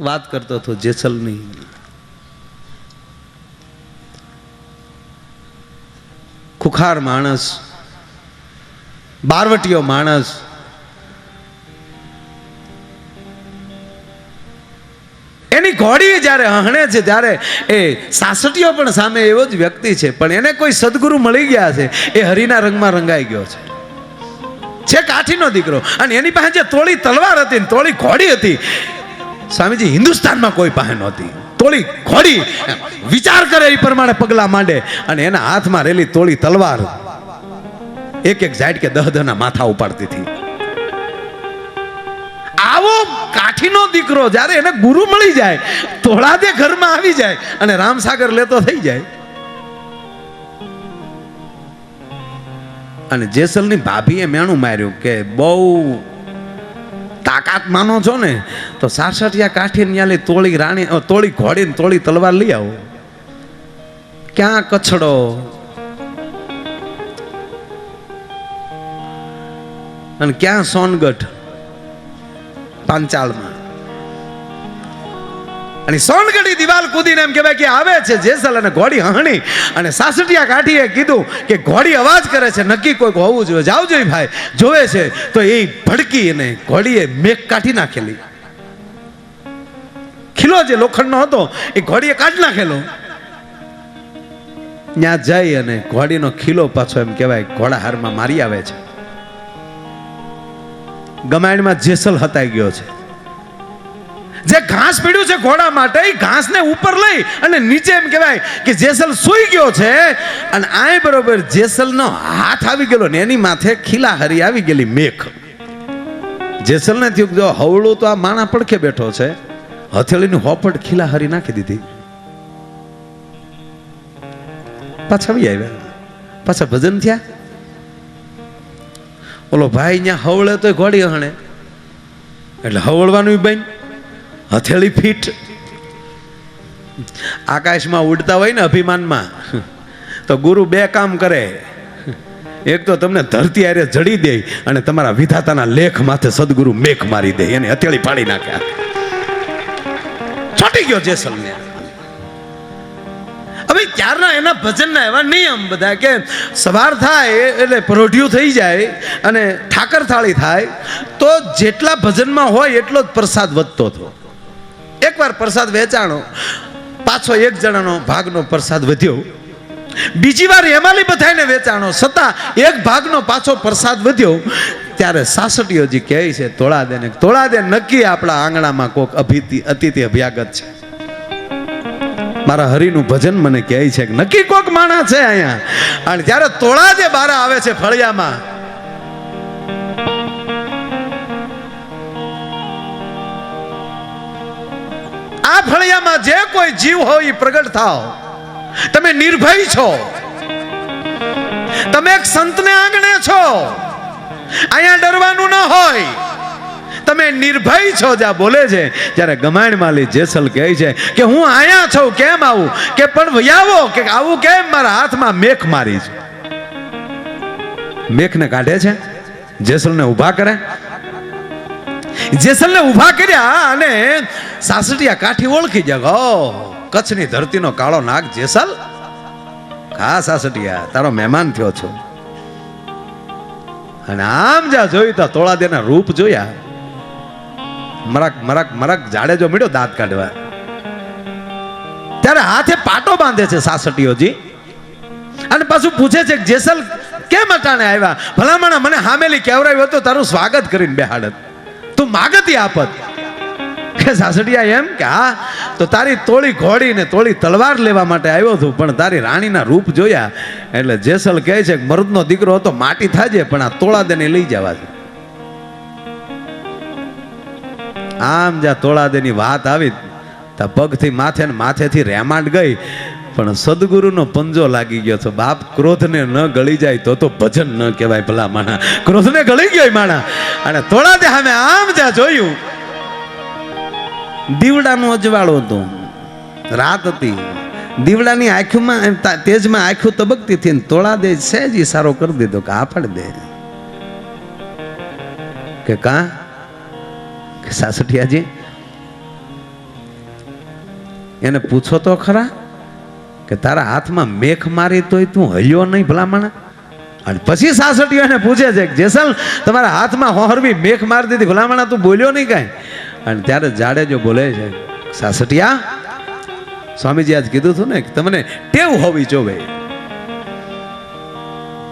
વાત કરતો હતો જેસલની. ખુખાર માણસ, બારવટીયો માણસ, એની ઘોડી જ્યારે હણે છે ત્યારે એ સાસટીયો પણ સામે એવો જ વ્યક્તિ છે, પણ એને કોઈ સદગુરુ મળી ગયા છે, એ હરિના રંગમાં રંગાઈ ગયો છે. છે કાઠીનો દીકરો, અને એની પાસે જે તોળી તલવાર હતી તોળી ઘોડી હતી સ્વામીજી, હિન્દુસ્તાનમાં કોઈ પાસે નહોતી. તોળી ખોડી વિચાર કરે એ પ્રમાણે પગલા માંડે અને એના હાથમાં રેલી તોળી તલવાર એક એક જાટ કે દહ દહના માથા ઉપાડતી હતી. આવો કાઠીનો દીકરો, જ્યારે એને ગુરુ મળી જાય તોળા દે ઘરમાં આવી જાય અને રામસાગર લેતો થઈ જાય. અને જેસલની ભાભીએ મેણું માર્યું કે બહુ તાકાત માનો છો ને, તો સાસઠિયા કાઠી ન્યાલી તોળી રાણી તોળી ઘોડી ને તોળી તલવાર લઈ આવો. ક્યાં કચડો? અને ક્યાં સોનગઢ? પાંચાળમાં. અને સોનગઢી દિવાલ કૂદીને એમ કહેવાય કે આવે છે જેસલ અને ઘોડી હણી અને સાસટિયા કાઠીએ કીધું કે ઘોડી અવાજ કરે છે, નક્કી કોઈક હોવું જોઈએ. જાવ જોઈએ ભાઈ, જોવે છે, તો એ ભડકી અને ઘોડીએ મેઘ કાઢી નાખેલી. ખીલો જે લોખંડનો હતો, એ ઘોડીએ કાઢી નાખેલો. ત્યાં જઈ અને ઘોડીનો ખીલો પાછો એમ કહેવાય ઘોડા હારમાં મારી આવે છે. ગમાયણમાં જેસલ હતાઈ ગયો છે. જે ઘાસ પીડ્યું છે ઘોડા માટે, એ ઘાસને ઉપર લઈ અને નીચે એમ કહેવાય કે જેસલ સૂઈ ગયો છે અને આ બરોબર જેસલનો હાથ આવી ગયેલો ને એની માથે ખીલા હરી આવી ગયેલી મેઘ. જેસલને થયું જો હવળું તો આ માણા પડખે બેઠો છે, હથેળીની હોપટ ખીલા હરી નાખી દીધી. પાછા આવી આવ્યા. પાછા ભજન થયા. ઓલો ભાઈ ત્યાં હવળે તો ઘોડી હણે. એટલે હવળવાનું બેન હથેળી ફીટ. આકાશમાં ઉડતા હોય ને અભિમાનમાં, તો ગુરુ બે કામ કરે. એક તો તમને ધરતી આરે જડી દે અને તમારા વિધાતાના લેખ માથે સદગુરુ મેઘ મારી દે, એને હથેળી પાડી નાખે છોટી ગયો જેસલને હવે ત્યારના એના ભજનના એવા નિયમ બધા કે સવાર થાય એટલે પરોઢિયું થઈ જાય અને ઠાકર થાળી થાય, તો જેટલા ભજનમાં હોય એટલો જ પ્રસાદ વધતો હતો. એકવાર પ્રસાદ વેચાણો, પાછો એક જણાનો ભાગનો પ્રસાદ વધ્યો. બીજી વાર હેમાલી બધાને વેચાણો છતાં એક ભાગનો પાછો પ્રસાદ વધ્યો. ત્યારે સાસટીઓજી કહે છે તોળા દે ને તોળા દે નક્કી આપણા આંગણામાં કોક અભિતિ, અતિથિ અભ્યાગત છે. મારા હરિનું ભજન મને કહે છે નક્કી કોક માણા છે અહીંયા. અને ત્યારે તોળા જે બારા આવે છે ફળિયામાં. આ ફળિયામાં જે કોઈ જીવ હોય એ પ્રગટ થાવ તમે નિર્ભય છો. તમે એક સંતને આંગણે છો. અહીંયા ડરવાનું ન હોય. તમે નિર્ભય છો, જ્યાં બોલે છે, જ્યારે ગમાણ માલી જેસલ કહે છે કે હું અહીંયા છું, કેમ આવું? કે પણ વયાવો, કે આવું કેમ? મારા હાથમાં મેખ મારી છે. મેખને કાઢે છે, જેસલને ઊભા કરે. જેસલને ઊભા કર્યા અને સાસટીયા કાઠી ઓળખી જાય હો, કચ્છની ધરતીનો કાળો નાગ જેસલ. હા સાસટીયા તારો મહેમાન થયો છો. અને આમ જા જોયું તો તોળાદેના રૂપ જોયા. મરક મરક મરક જાડેજો મળ્યો દાંત કાઢવા. ત્યારે હાથે પાટો બાંધે છે સાસટીઓજી અને પાછું પૂછે છે જેસલ કેમ અટાણે આવ્યા? ભલામણા મને હામેલી કેવરાવ્યો હતું, તારું સ્વાગત કરીને બેહાડત. તું માગતી આપત. કે સાસડિયા એમ કે, હા, તો તારી તોળી ઘોડી ને તોળી તલવાર લેવા માટે આવ્યો છું, પણ તારી રાણીના રૂપ જોયા. એટલે જેસલ કહે છે કે દીકરો હતો, માટી થાજે, પણ આ તોળા દેને લઈ જવા છે. આમ જ્યાં તોળાદેની વાત આવી. ત્યાં પગથી માથે ને માથેથી રેમાંડ ગઈ, પણ સદગુરુનો પંજો લાગી ગયો છે બાપ ક્રોધને ન ગળી જાય તો તો ભજન ન કહેવાય ભલા માણા ક્રોધને ગળી ગયો માણા. અને તોળાદે સામે આમ જ્યાં જોયું. દીવડાનું અજવાળો હતો. રાત હતી. દીવડાની આંખમાં તેજમાં આંખું તબકતી થઈને તોળા દે, સહેજ ઈશારો કરી દીધો કે આ દે. કે કા? કે સાસઠિયાજી? એને પૂછો તો ખરા કે તારા હાથમાં મેખ મારી તોય તું હલ્યો નહીં ભલામણા? અને પછી સાસટીઓ એને પૂછે છે જેસલ, તમારા હાથમાં હોહરવી મેખ મારી દીધી ભલામણા તું બોલ્યો નહીં કાંઈ? અને ત્યારે જાડેજો બોલે છે, સાસટિયા, સ્વામીજી આજ કીધું હતું ને તમને ટેવ હોવી જોવે.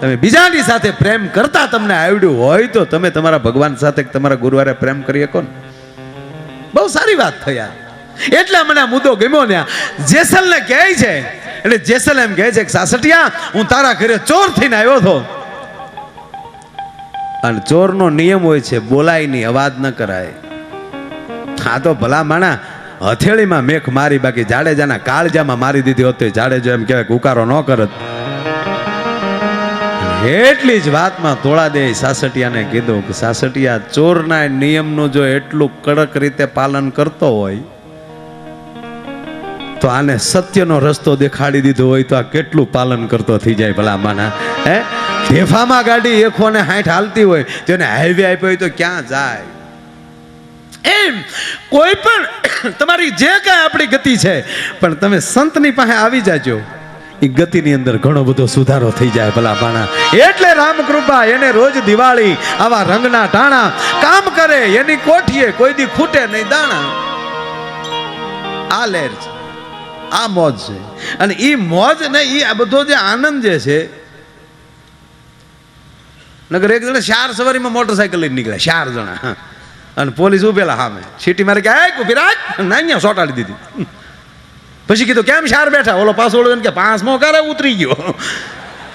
તમે બીજાની સાથે પ્રેમ કરતા તમને આવડ્યું હોય તો તમે તમારા ભગવાન સાથે તમારા ગુરુવારે પ્રેમ કરી શકો ને. બહુ સારી વાત આ. એટલે મને આ મુદ્દો ગમ્યો ને જેસલ જેસલને કહે છે, એટલે જેસલ એમ કહે છે કે, સાસટિયા, હું તારા ઘરે ચોર થઈને આવ્યો હતો. અને ચોરનો નિયમ હોય છે બોલાય નહીં અવાજ ન કરાય. આ તો ભલા માણા, હથેળીમાં મેખ મારી બાકી, જાડેજાના કાળજામાં મારી દીધી હોત જાડેજો એમ કહેવાય ઉકારો ન કરત. એટલી જ વાતમાં તોળા દે સાસટિયાને કીધું કે સાસટિયા, ચોરના નિયમનું જો એટલું કડક રીતે પાલન કરતો હોય, તો આને સત્યનો રસ્તો દેખાડી દીધો હોય તો આ કેટલું પાલન કરતો થઈ જાય ભલા માના હે? ઢેફામાં ગાડી એકો ને હાઠ હાલતી હોય તેને હાઈવે આપ્યો હોય તો ક્યાં જાય? એમ. કોઈ પણ તમારી જે કાંઈ આપણી ગતિ છે, પણ તમે સંતની પાસે આવી જાજો. એ ગતિની અંદર ઘણો બધો સુધારો થઈ જાય ભલા બાણા એટલે રામકૃપા, એને રોજ દિવાળી, આવા રંગના ટાણા કામ કરે, એની કોઠીએ કોઈ દી ખૂટે નહીં દાણા. આ લહેર છે, આ મોજ છે. અને એ મોજ ને એ આ બધો જે આનંદ જે છે, નગર એક જણા ચાર સવારીમાં મોટરસાયકલ લઈને નીકળ્યા, ચાર જણા, હા. અને પોલીસ ઉભેલા સામે. સીટી મારે કે "એ, ઊભી રાખ. ના અહીંયા સોટાડી દીધી. પછી કીધું કેમ શાર બેઠા? ઓલો પાછો ઓળો કે પાંચમો કરે ઉતરી ગયો.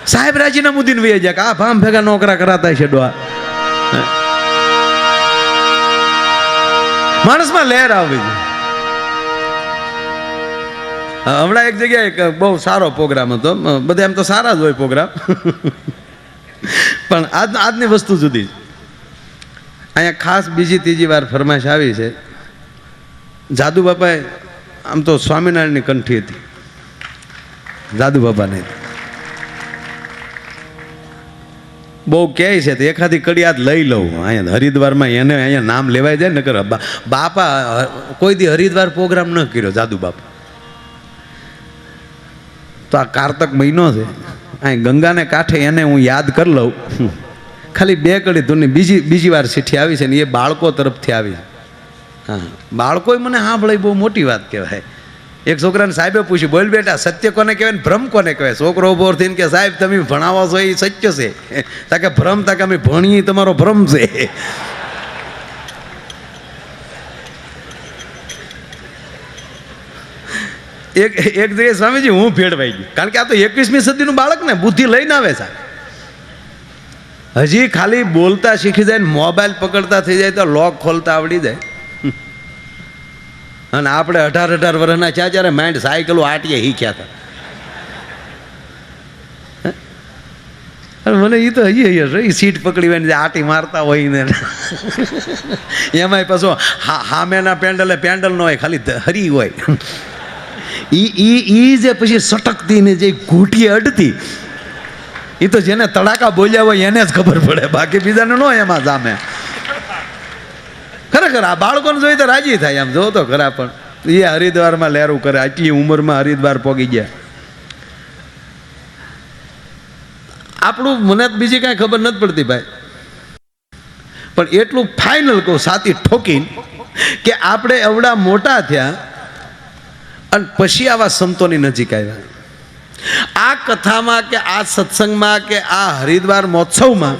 સાહેબ રાજીના મુદ્દીને વહી જાય કે આ ભામ ભેગા નોકરા કરાતા છે ડોહા. માણસમાં લહેર આવી હમણાં એક જગ્યાએ બહુ સારો પ્રોગ્રામ હતો. બધા એમ તો સારા જ હોય પ્રોગ્રામ. પણ આજ આજની વસ્તુ જુદી છે. અહીંયા ખાસ બીજી ત્રીજી વાર ફરમાઈશ આવી છે. જાદુ બાપાએ આમ તો સ્વામિનારાયણની કંઠી હતી. જાદુ બાપાને. બહુ કહે છે તો એખાદી કડિયાત લઈ લઉં. અહીંયા હરિદ્વારમાં એને અહીંયા નામ લેવાય જાય ને કરે બાપા કોઈ દી હરિદ્વાર પ્રોગ્રામ ન કર્યો જાદુ બાપા. તો આ કારતક મહિનો છે. અહીં ગંગાને કાંઠે એને હું યાદ કરી લઉં. ખાલી બે કડી ધૂની બીજી બીજી વાર ચિઠ્ઠી આવી છે ને એ બાળકો તરફથી આવી હા, બાળકોએ મને સાંભળે બહુ મોટી વાત કહેવાય. એક છોકરાને સાહેબે પૂછ્યું, બોલ બેટા, સત્ય કોને કહેવાય ને ભ્રમ કોને કહેવાય? છોકરો ઊભો થઈને કે, સાહેબ, તમે ભણાવો છો, એ સત્ય છે. તાકે ભ્રમ તાકે અમે ભણીએ તમારો ભ્રમ છે. એક એક જગ્યાએ સ્વામીજી, હું ભેળવાઈ ગયું. કારણ કે આ તો એકવીસમી સદીનું બાળક ને, બુદ્ધિ લઈને આવે છે. હજી ખાલી બોલતા શીખી જાય ને મોબાઈલ પકડતા થઈ જાય તો લોક ખોલતા આવડી જાય. અને આપણે અઢાર અઢાર વર્ષના થયા જ્યારે માઇન્ડ સાયકલો આટીએ શીખ્યા હતા. મને એ તો હજી હજી એ સીટ પકડી હોય ને આટી મારતા હોય ને એમાંય પાછો હામેના પેન્ડલે પેન્ડલ ન હોય, ખાલી હરી હોય. એ ઈ જે પછી સટકતી ને જે ઘૂંટી અડતી એ તો જેને તડાકા બોલ્યા હોય એને જ ખબર પડે. બાકી બીજાને ન એમાં સામે ખરેખર આ બાળકોને જોઈ તો રાજી થાય આમ જો તો ખરા પણ એ હરિદ્વારમાં લહેરું કરે. આટલી ઉંમરમાં હરિદ્વાર પોગી ગયા. આપણું મને બીજી કાંઈ ખબર નથી પડતી ભાઈ. પણ એટલું ફાઇનલ કહું સાતી ઠોકીને કે આપણે એવડા મોટા થયા અને પછી આવા સંતોની નજીક આવ્યા. આ કથામાં કે આ સત્સંગમાં કે આ હરિદ્વાર મહોત્સવમાં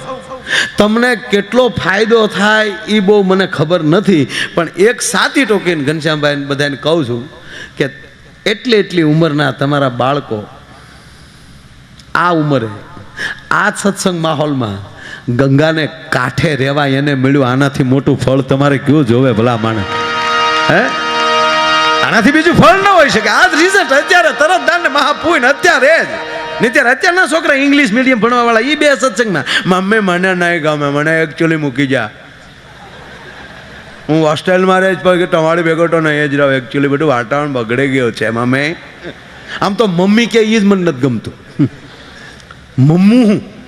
તમને કેટલો ફાયદો થાય એ બહુ મને ખબર નથી, પણ એક સાતી ટોકીને ઘનશ્યામભાઈ બધાને કહું છું કે એટલી એટલી ઉંમરના તમારા બાળકો આ ઉંમરે, આ સત્સંગ માહોલમાં ગંગાને કાંઠે રહેવા એને મળ્યું, આનાથી મોટું ફળ તમારે કયું જોવે ભલા માણે હે? આનાથી બીજું ફળ ન હોઈ શકે. આ જ રિઝલ્ટ અત્યારે તરત દાન મહાપૂય ને અત્યારે જ. ને ત્યારે અત્યારના છોકરા ઇંગ્લિશ મીડિયમ ભણવા વાળા એ બે સત્સંગમાં, મમ્મી, મને નહીં ગમે, મને એકચ્યુઅલી મૂકી જા. હું હોસ્ટેલમાં રહે જ પણ તમારી ભેગો તો નહીં જ રહો. એકચ્યુઅલી બધું વાતાવરણ બગડી ગયો છે, મમ્મી. આમ તો મમ્મી કે એ જ મને નથી ગમતું. મમ્મું હું.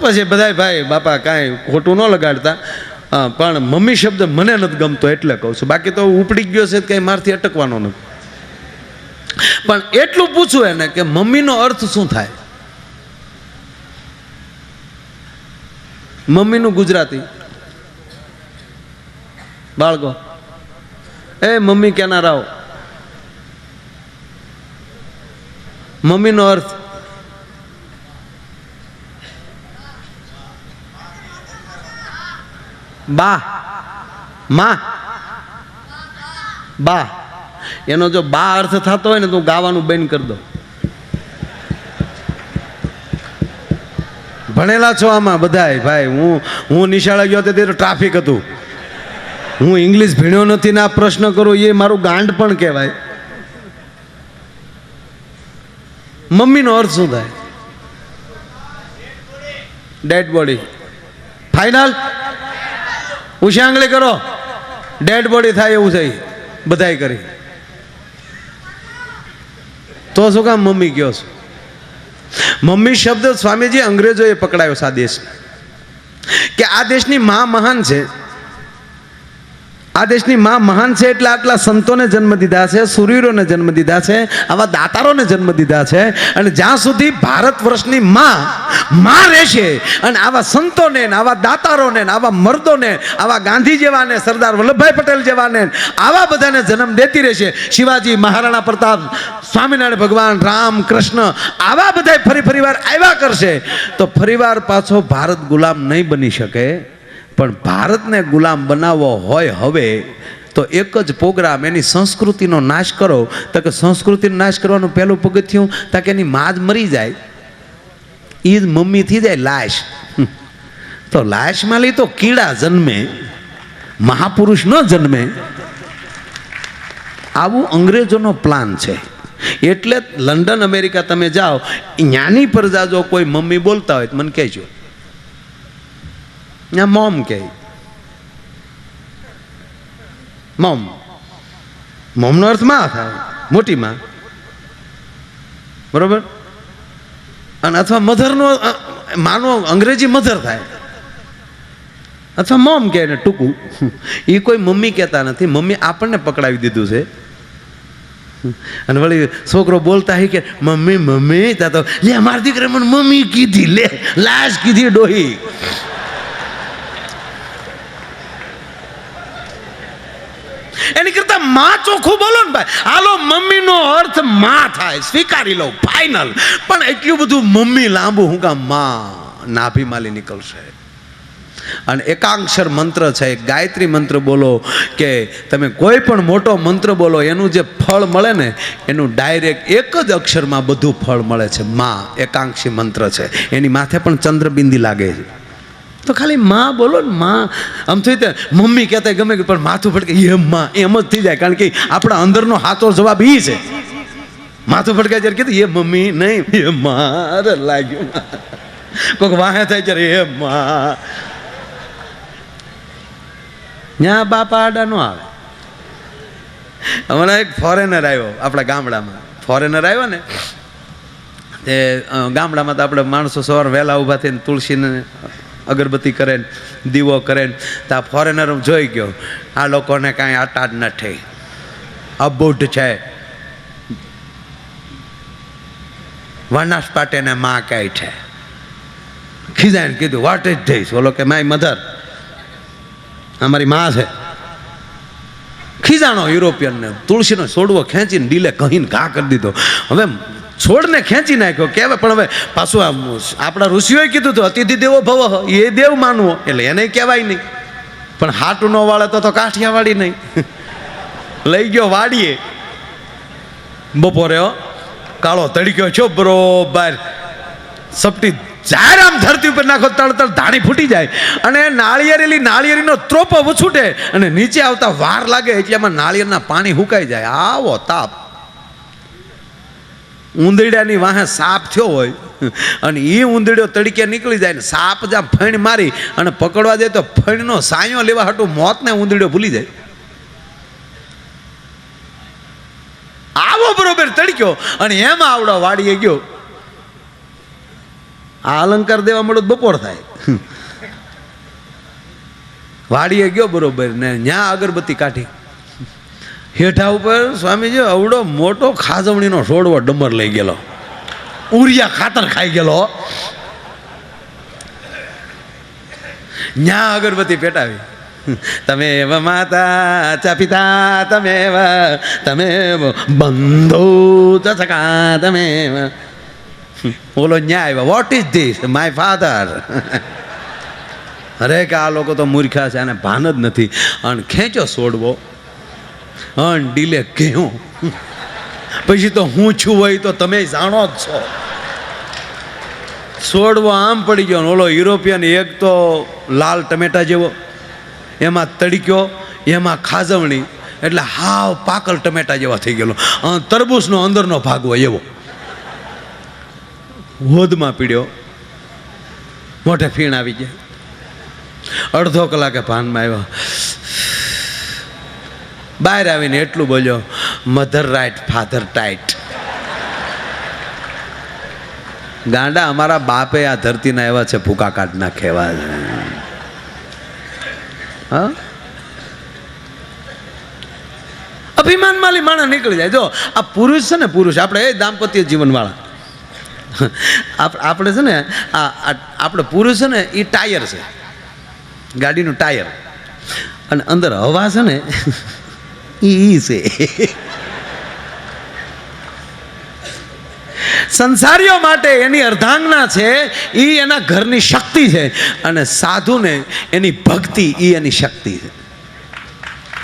પછી બધાય ભાઈ, બાપા કાંઈ ખોટું ન લગાડતા. હા, પણ મમ્મી શબ્દ મને નથી ગમતો એટલે કહું છું. બાકી તો ઉપડી ગયો છે, કંઈ મારથી અટકવાનો નથી. પણ એટલું પૂછું એને કે મમ્મીનો અર્થ શું થાય? મમ્મીનું ગુજરાતી. બાળકો. એ મમ્મી કેના રાવ? મમ્મીનો અર્થ બા. માં. બા. એનો જો બા અર્થ થતો હોય ને તો ગાવાનું બંધ કરી દઉં. ભણેલા છો આમાં બધાય. ભાઈ, હું હું નિશાળા ગયો તે ટ્રાફિક હતું. હું ઇંગ્લિશ ભીણ્યો નથી ને આ પ્રશ્ન કરું, એ મારું ગાંડ પણ કહેવાય. મમ્મીનો અર્થ શું થાય? ડેડ બોડી ફાઇનલ ઉશાંગળી કરો. ડેડ બોડી થાય એવું થઈ બધાય કરી. તો શું કામ મમ્મી કયો છો? મમ્મી શબ્દ સ્વામીજી અંગ્રેજોએ પકડાયો છે આ દેશ કે આ દેશની મા મહાન છે. આ દેશની મા મહાન છે એટલે આટલા સંતોને જન્મ દીધા છે, સુરીરોને જન્મ દીધા છે, આવા દાતારોને જન્મ દીધા છે અને જ્યાં સુધી ભારત વર્ષની મા મા રહેશે અને આવા સંતોને આવા દાતારોને આવા મર્દોને, આવા ગાંધી જેવાને, સરદાર વલ્લભભાઈ પટેલ જેવાને આવા બધાને જન્મ દેતી રહેશે. શિવાજી, મહારાણા પ્રતાપ, સ્વામિનારાયણ ભગવાન, રામ, કૃષ્ણ, આવા બધા ફરી ફરીવાર આવ્યા કરશે. તો ફરીવાર પાછો ભારત ગુલામ નહીં બની શકે. પણ ભારતને ગુલામ બનાવવો હોય હવે, તો એક જ પ્રોગ્રામ એની સંસ્કૃતિનો નાશ કરો. તો કે સંસ્કૃતિનો નાશ કરવાનું પહેલું પગથિયું, તો કે એની માં જ મરી જાય. એ જ મમ્મી થઈ જાય, લાશ. તો લાશમાં લઈ તો કીડા જન્મે, મહાપુરુષ ન જન્મે. આવું અંગ્રેજોનો પ્લાન છે. એટલે લંડન, અમેરિકા તમે જાઓ જ્ઞાની પ્રજા જો કોઈ મમ્મી બોલતા હોય તો મને કહેજો. ત્યાં મોમ કહે મોમ મોમનો અર્થમાં થાય મોટી માં બરોબર અને અથવા મધરનો માનો અંગ્રેજી મધર થાય અથવા મોમ કહે ને ટૂંકું એ કોઈ મમ્મી કહેતા નથી મમ્મી આપણને પકડાવી દીધું છે અને વળી છોકરો બોલતા હોય કે મમ્મી મમ્મી ત્યાં તો લે મારી દીકરા મને મમ્મી કીધી લે લાશ કીધી ડોહી એની કરતા માં ચોખ્ખું બોલો ને ભાઈ. હાલો, મમ્મીનો અર્થમાં થાય, સ્વીકારી લો ફાઇનલ પણ એટલું બધું મમ્મી લાંબુ હું કામમાં નાભી માલી નીકળશે. અને એકાંક્ષર મંત્ર છે ગાયત્રી મંત્ર બોલો કે તમે કોઈ પણ મોટો મંત્ર બોલો, એનું જે ફળ મળે ને, એનું ડાયરેક્ટ એક જ અક્ષરમાં બધું ફળ મળે છે, માં, એકાંક્ષી મંત્ર છે. એની માથે પણ ચંદ્રબિંદી લાગે છે. તો ખાલી માં બોલો ને માં. આમ થઈ તે મમ્મી કહેતા ગમે પણ માથું ફટકે. એમ માં. એમ જ થઈ જાય. કારણ કે આપણા અંદરનો હાથો જવાબ એ છે. માથું ફટકાય જ્યારે કીધું એ મમ્મી નહીં, એ માર લાગ્યું. કોઈક વાહે થાય ત્યારે, એ માં ત્યાં બાપા આડા ન આવે. હમણાં એક ફોરેનર આવ્યો આપણા ગામડામાં. ફોરેનર આવ્યો ને, તે ગામડામાં તો આપણે માણસો સવાર વહેલા ઊભા થઈને તુલસીને અગરબત્તી કરે દીવો કરે તો આ ફોરેનર જોઈ ગયો. આ લોકોને કાંઈ આટા જ નથી અબૂઢ છે. વનસ્પતિને માં કહે છે. ખીજાઈને કીધું વોટ ઇઝ ધીસ બોલો કે માય મધર અમારી માં છે. ખીજાણો યુરોપિયનને, તુલસીનો છોડવો ખેંચીને ડીલે કહીને ઘા કરી દીધો. હવે છોડને ખેંચી નાખ્યો. કહેવાય, પણ હવે પાછું આમ આપણા ઋષિઓએ કીધું હતું, અતિથિ દેવો ભવ, એ દેવ માનવો. એટલે એને કહેવાય નહીં. પણ હાટ ન વાળે તો તો કાઠિયાવાડી નહીં. લઈ ગયો વાડીએ. બપોરે કાળો તડક્યો, છો, બરોબર. સપટી જાહેર આમ ધરતી ઉપર નાખો તળ તળ ધાણી ફૂટી જાય. અને નાળિયેરેલી નાળિયેરીનો ત્રોપો છૂટે અને નીચે આવતા વાર લાગે એટલે એમાં નાળિયેરના પાણી હુકાઈ જાય. આવો તાપ. ઉંદરડાની વાહે સાપ થયો હોય, અને એ ઉંદરડ્યો તડકે નીકળી જાય ને સાપ જ્યાં ફણ મારી અને પકડવા જાય તો ફણનો સાયો લેવા હાટું મોતને ઉંદરડ્યો ભૂલી જાય. આવો બરોબર તડક્યો અને એમાં આવડો વાડીએ ગયો. આ અલંકાર દેવા મળ્યો બપોર થાય. વાડીએ ગયો બરોબર ને ન્યા અગરબત્તી કાઢી. હેઠા ઉપર સ્વામીજી અવડો મોટો ખાજવણીનો છોડવો ડમર લઈ ગયેલો. ઉરિયા ખાતર ખાઈ ગયેલો. ન્યા અગરબત્તી પેટાવી. તમે એવ માતા ચ પિતા, તમે તમે બંધો ચકા, તમે બોલો, ન્યા આવ્યા. What is this my father અરે કે આ લોકો તો મૂર્ખા છે અને ભાન જ નથી. અને ખેંચો છોડવો અન ડીલે કેવું પછી તો હું છું હોય તો તમે જાણો જ છો. છોડવો આમ પડી ગયો ઓલો યુરોપિયન એક તો લાલ ટમેટા જેવો, એમાં તડક્યો, એમાં ખાજવણી, એટલે હાવ પાકલ ટમેટા જેવા થઈ ગયેલો. તરબૂચનો અંદરનો ભાગ હોય એવો. હોદમાં પીડ્યો. મોઢે ફીણ આવી ગયા. અડધો કલાકે ભાનમાં આવ્યો. બહાર આવીને એટલું બોલ્યો મધર રાઇટ ફાધર ટાઈટ ગાંડા અમારા બાપે આ ધરતીના એવા છે, ભૂકા કાઢના ખેવા હા? અભિમાન માલી માણસ નીકળી જાય. જો, આ પુરુષ છે ને, પુરુષ, આપણે એ દાંપત્ય જીવનવાળા. આપણે છે ને આ, આપણે પુરુષ છે ને, એ ટાયર છે. ગાડીનું ટાયર. અને અંદર હવા છે ને ઈ સંસારીઓ માટે એની અર્ધાંગના છે એ એના ઘરની શક્તિ છે અને સાધુને એની ભક્તિ એ એની શક્તિ છે.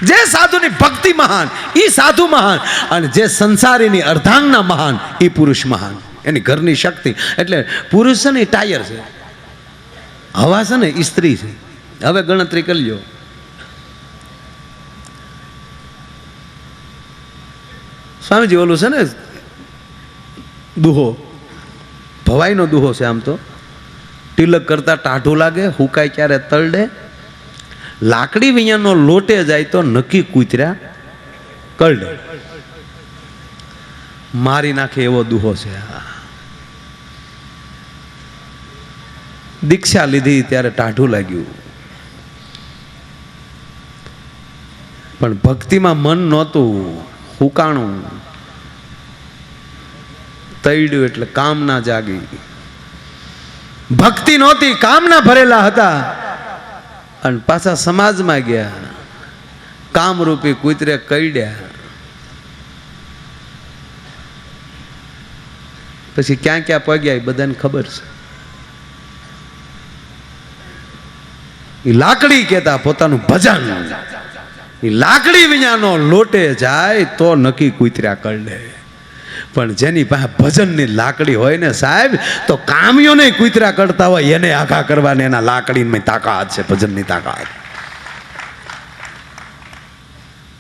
જે સાધુની ભક્તિ મહાન એ સાધુ મહાન અને જે સંસારીની અર્ધાંગના મહાન એ પુરુષ મહાન. એની ઘરની શક્તિ. એટલે પુરુષ છે ને એ ટાયર છે. હવા છે ને એ સ્ત્રી છે. હવે ગણતરી કરી લ્યો. સ્વામીજી ઓલું છે ને, દુહો. ભવાઈનો દુહો છે આમ તો. તિલક કરતા ટાઢું લાગે, હુકાય ક્યારે તળડે લાકડી વિયાનો લોટે જાય તો નક્કી કૂતર્યા કરડે મારી નાખે એવો દુહો છે. દીક્ષા લીધી ત્યારે ટાઢું લાગ્યું. પણ ભક્તિમાં મન નહોતું. હુકાણું. તૈડ્યું એટલે કામના જાગી. ભક્તિ નહોતી, કામના ભરેલા હતા. અને પાછા સમાજમાં ગયા. કામરૂપી કૂતરે કઈડ્યા પછી ક્યાં ક્યાં પગ્યા એ બધાને ખબર છે. લાકડી કહેતા પોતાનું ભજન. લાકડી વિનાનો લોટે જાય તો નક્કી કૂતર્યા કરડે પણ જેની પાસે ભજનની લાકડી હોય ને સાહેબ, તો કામીઓને કૂતરા કરતા હોય, એને આઘા કરવાને એના લાકડીની તાકાત છે, ભજનની તાકાત.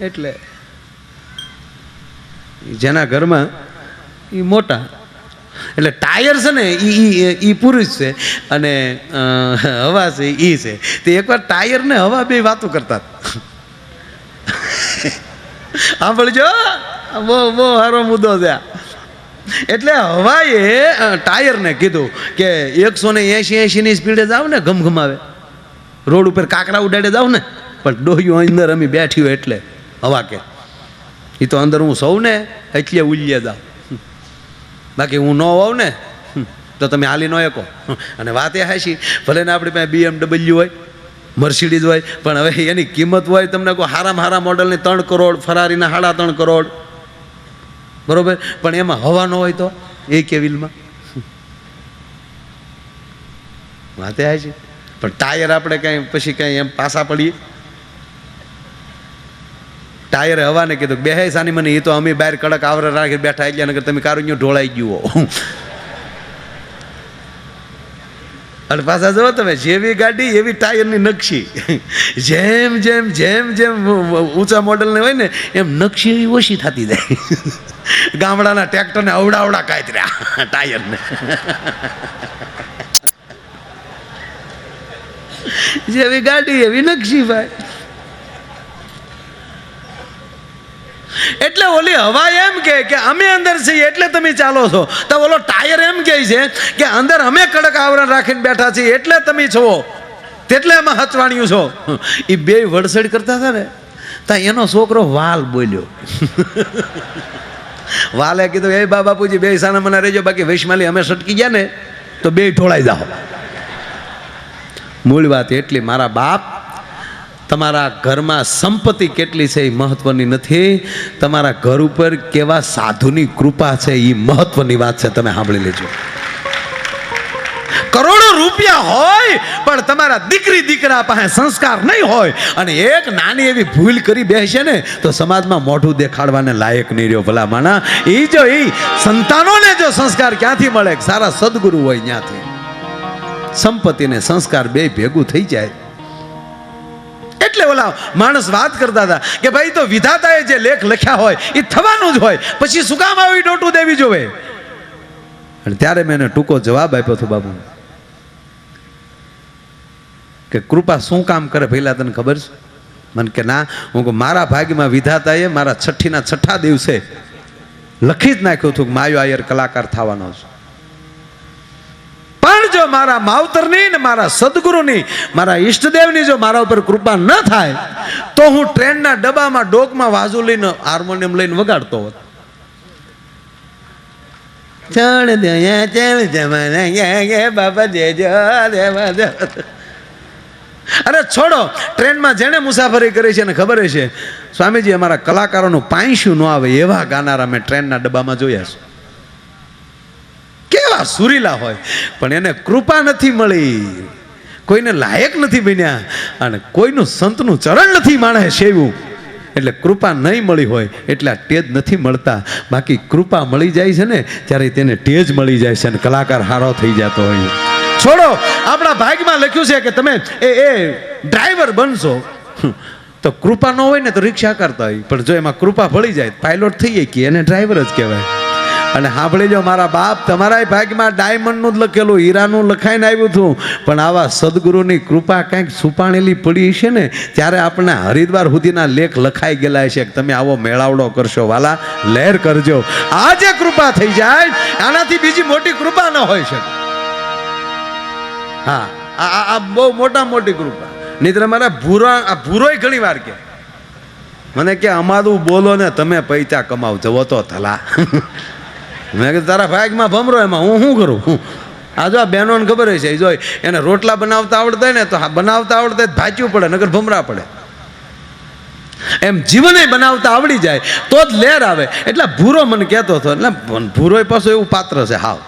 એટલે જેના ઘરમાં એ મોટા, એટલે ટાયર છે ને એ એ પુરુષ છે અને હવા છે એ છે. તે એકવાર ટાયર ને હવા બે વાતો કરતા સાંભળજો બહુ બહુ સારો મુદ્દો છે. એટલે હવાએ ટાયરને કીધું કે એકસો ને એંશી એંશીની સ્પીડે જાવ ને ઘમઘમાવે. રોડ ઉપર કાકરા ઉડાડે જાવ ને, પણ ડોહ્યું અંદર અમે બેઠી હોય એટલે હવા કે. એ તો અંદર હું સૌને એટલે ઉલ્યે જાઉં. બાકી હું ન હોઉં ને તો તમે હાલી ન એકો અને વાત એ હાશી. ભલે ને આપણી પાસે બીએમડબલ્યુ હોય. મર્સિડીઝ હોય, પણ હવે એની કિંમત હોય તમને કોઈ હારામાં હારા મોડલની ત્રણ કરોડ, ફરારીના સાડા ત્રણ કરોડ. બરોબર? પણ એમાં હવા ન હોય તો? એ કેવિલમાં વાતે છે. પણ ટાયર આપણે કાંઈ, પછી કાંઈ એમ પાસા પડીએ? ટાયરે હવાને કીધું બે સાની મને એ તો અમે બહાર કડક આવરે રાખી બેઠા એટલે નગર તમે કારું ઢોળાઈ ગયું હો. અને પાછા જુઓ તમે જેવી ગાડી, એવી ટાયરની નકશી. જેમ જેમ જેમ જેમ ઊંચા મોડલની હોય ને, એમ નકશી એવી ઓછી થતી જાય. ગામડાના ટ્રેક્ટરને અવડાવડા કાતર્યા ટાયરને. જેવી ગાડી, એવી નકશી ભાઈ. એટલે ઓલી હવા એમ કે કે અમે અંદર છીએ એટલે તમે ચાલો છો. તો ઓલો ટાયર એમ કહે છે કે અંદર અમે કડક આવરણ રાખીને બેઠા છીએ એટલે તમે છો. તેટલે એમાં હચવાણ્યું છો. એ બે વડસડ કરતા હતા ને ત્યાં એનો છોકરો વાલ બોલ્યો. વાલે કીધું, એ બા બાપુજી, બે સાના મને રહેજો, બાકી વૈશમાલી અમે સટકી ગયા ને, તો બે ઢોળાઈ જાઓ. મૂળ વાત એટલી, મારા બાપ તમારા ઘરમાં સંપત્તિ કેટલી છે એ મહત્વની નથી. તમારા ઘર ઉપર કેવા સાધુની કૃપા છે એ મહત્વની વાત છે, તમે સાંભળી લેજો. કરોડો રૂપિયા હોય, પણ તમારા દીકરી, દીકરા પાસે સંસ્કાર નહીં હોય. અને એક નાની એવી ભૂલ કરી બેસે ને, તો સમાજમાં મોઢું દેખાડવાને લાયક નહીં રહ્યો ભલા માણા એ જો એ સંતાનોને જો સંસ્કાર ક્યાંથી મળે? સારા સદગુરુ હોય ત્યાંથી. સંપત્તિને સંસ્કાર બે ભેગું થઈ જાય. એટલે ઓલા માણસ વાત કરતા હતા કે ભાઈ તો વિધાતાએ જે લેખ લખ્યા હોય એ થવાનું જ હોય. પછી શું કામ આવી નોટું દેવી જોવે? અને ત્યારે મેં એને ટૂંકો જવાબ આપ્યો હતો, બાબુ, કે કૃપા શું કામ કરે પહેલા તને ખબર છે? મને કે, ના, હું કહું, મારા ભાગ્યમાં વિધાતાએ મારા છઠ્ઠીના છઠ્ઠા દિવસે લખી જ નાખ્યું હતું કે માયો આયર કલાકાર થવાનો છે. પણ જો મારા માવતરની ને મારા સદગુરુની મારા ઈષ્ટદેવની જો મારા ઉપર કૃપા ન થાય તો હું ટ્રેનના ડબ્બામાં ડોકમાં વાજુ લઈને હાર્મોનિયમ લઈને વગાડતો હોત. ચણ દે ચણ જમાના બાબા દેજો દેવા દે અરે છોડો ટ્રેનમાં જેણે મુસાફરી કરી છે ને ખબર છે સ્વામીજી અમારા કલાકારોનું પાંયશું ન આવે એવા ગાનારા મેં ટ્રેનના ડબ્બામાં જોયા છે. કેવા સુરીલા હોય? પણ એને કૃપા નથી મળી. કોઈને લાયક નથી બન્યા અને કોઈનું સંતનું ચરણ નથી માણે સેવું એટલે કૃપા નહીં મળી હોય, એટલે ટેજ નથી મળતા. બાકી કૃપા મળી જાય છે ને, ત્યારે તેને ટેજ મળી જાય છે અને કલાકાર હારો થઈ જતો હોય. છોડો, આપણા ભાગમાં લખ્યું છે કે તમે એ એ ડ્રાઈવર બનશો. તો કૃપા ન હોય ને તો રિક્ષા કરતા હોય. પણ જો એમાં કૃપા ભળી જાય પાયલોટ થઈ જાય કે એને ડ્રાઈવર જ કહેવાય. અને સાંભળી લો મારા બાપ તમારા ભાગમાં ડાયમંડનું જ લખેલું, હીરાનું લખાઈને આવ્યું હતું પણ આવા સદગુરુની કૃપા કંઈક છુપાણેલી પડી છે ને, ત્યારે આપણે હરિદ્વાર સુધીના લેખ લખાઈ ગયેલા છે કે તમે આવો મેળાવડો કરશો. વાલા, લહેર કરજો. આ જે કૃપા થઈ જાય, આનાથી બીજી મોટી કૃપા ન હોય છે હા, આ આ- બહુ મોટા મોટી કૃપા. નહીં મારા ભૂરા આ ભૂરોય ઘણી વાર કે મને કે, અમારું બોલો ને, તમે પૈસા કમાવ જવો તો થલા. મેં કીધું, તારા ભાગમાં ભમરો એમાં, હું શું કરું? આ જો આ બહેનોને ખબર હોય છે જોઈ એને રોટલા બનાવતા આવડતા હોય ને, તો બનાવતા આવડતા હોય ભાચ્યું પડે નગર ભમરા પડે. એમ જીવને બનાવતા આવડી જાય, તો જ લેર આવે. એટલે ભૂરો મને કહેતો હતો, એટલે ભૂરો પાછો એવું પાત્ર છે, હાવ.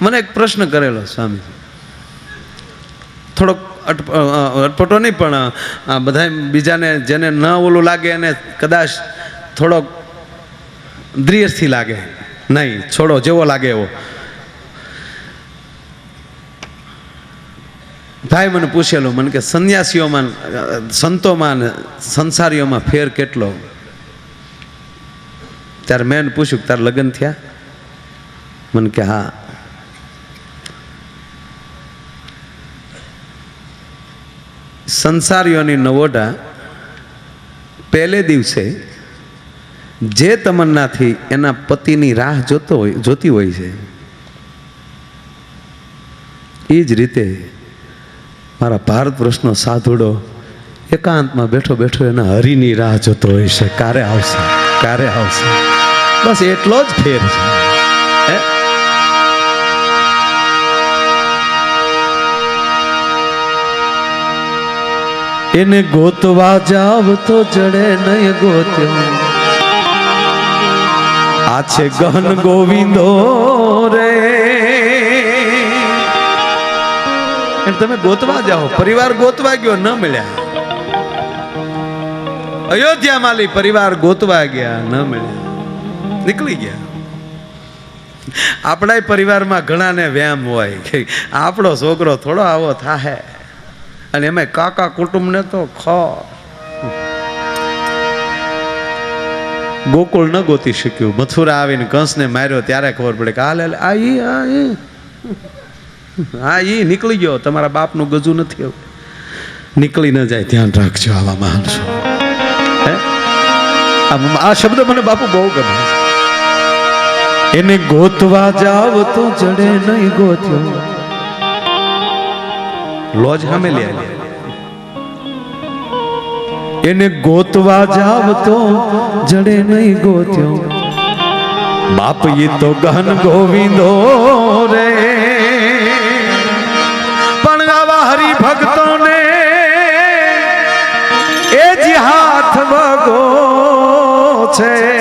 મને એક પ્રશ્ન કરેલો સ્વામી. થોડોક અટપટો નહીં, પણ આ બધા બીજાને જેને ન ઓલું લાગે એને કદાચ થોડોક દ્રિયસથી લાગે. નહીં, છોડો, જેવો લાગે એવો. ભાઈ મને પૂછેલું, મને કે સંન્યાસીઓમાં, સંતોમાં સંસારીઓમાં ફેર કેટલો? ત્યારે મેં પૂછ્યું તાર લગ્ન થયા? મને કે હા. સંસારીઓની નવોઢા પહેલે દિવસે જે તમન્નાથી એના પતિની રાહ જોતો હોય, જોતી હોય છે, એ જ રીતે મારા ભારત વર્ષનો સાધુડો એકાંતમાં બેઠો બેઠો એના હરિની રાહ જોતો હોય છે. ક્યારે આવશે ક્યારે આવશે. બસ એટલો જ ફેર છે. એને ગોતવા જાવ તો જડે નહીં ગોત્યો આ છે গোবিন্দ રે. તમે ગોતવા જાઓ. પરિવાર ગોતવા ગયો, ન મળ્યા. અયોધ્યા માલી પરિવાર ગોતવા ગયા, ન મળ્યા. નીકળી ગયા. આપણા પરિવારમાં ઘણાને વ્યામ હોય કે આપણો છોકરો થોડો આવો થાહે. અને એમાં કાકા કુટુંબને તો ખ. ગોકુળ ન ગોતી શક્યું. મથુરા આવીને કંસને માર્યો ત્યારે ખબર પડે કે હાલ આ ઈ આ એ હા ઈ નીકળી ગયો. તમારા બાપનું ગજુ નથી આવ્યું નીકળી ન જાય ધ્યાન રાખજો આવા માણસો આ શબ્દ મને બાપુ બહુ ગમે છે. એને ગોતવા જાવ તો જડે નહીં ગોત્યો. લોજ સામે લે. એને ગોતવા જાવ તો જડે નહીં ગોત્યો. બાપ એ તો ગહન ગોવિંદો રે. પણ આવા હરિભક્તોને એ જ હાથ વગો છે.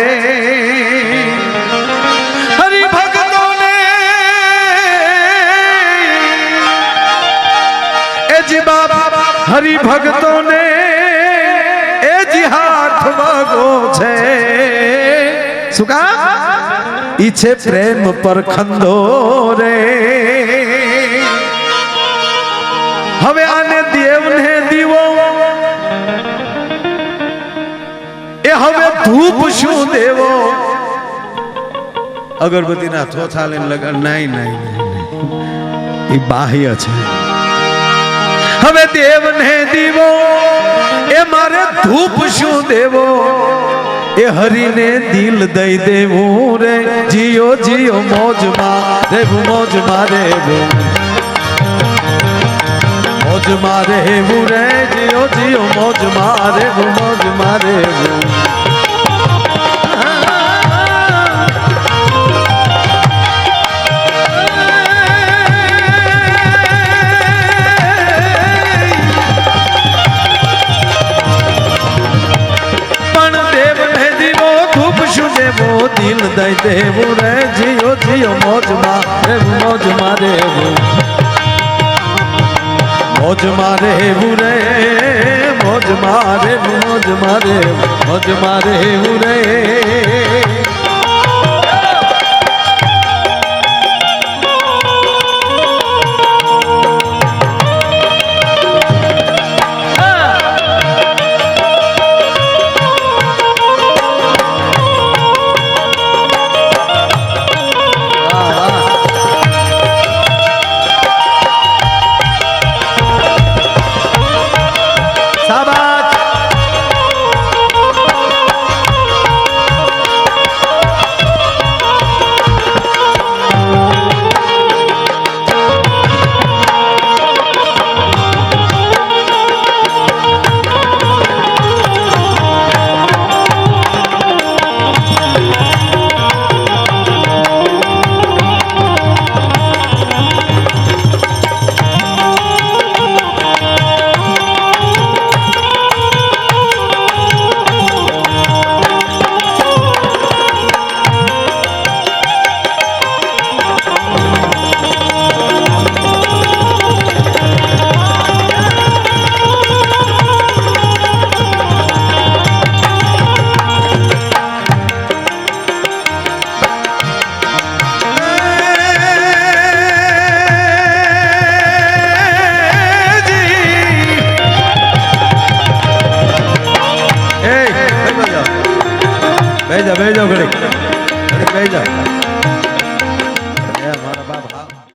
હરિભક્તોને એ હાથ છે. શું છે પ્રેમ પર ખંદો રે. હવે આને દેવને દીવો. એ હવે ધૂપ શું દેવો? અગરબત્તીના થોથા લઈને લગન નહીં નહીં. એ બાહ્ય છે. હવે દેવને દીવો. એ મારે ધૂપ શું દેવો? એ હરીને દિલ દઈ દેવું રે. જીઓ જીઓ મોજમાં રેવું મોજમાં રેવું. મોજમાં રેવું રે. જીઓ જીઓ મોજમાં રેવું મોજમાં મોજ દિલ દઈ દેવું રે, જીઓ જીઓ, મોજમાં, રેવું મોજમાં રેવું. મોજમાં રેવું રે, મોજમાં, રેવું મોજમાં રેવું. મોજમાં રેવું રે.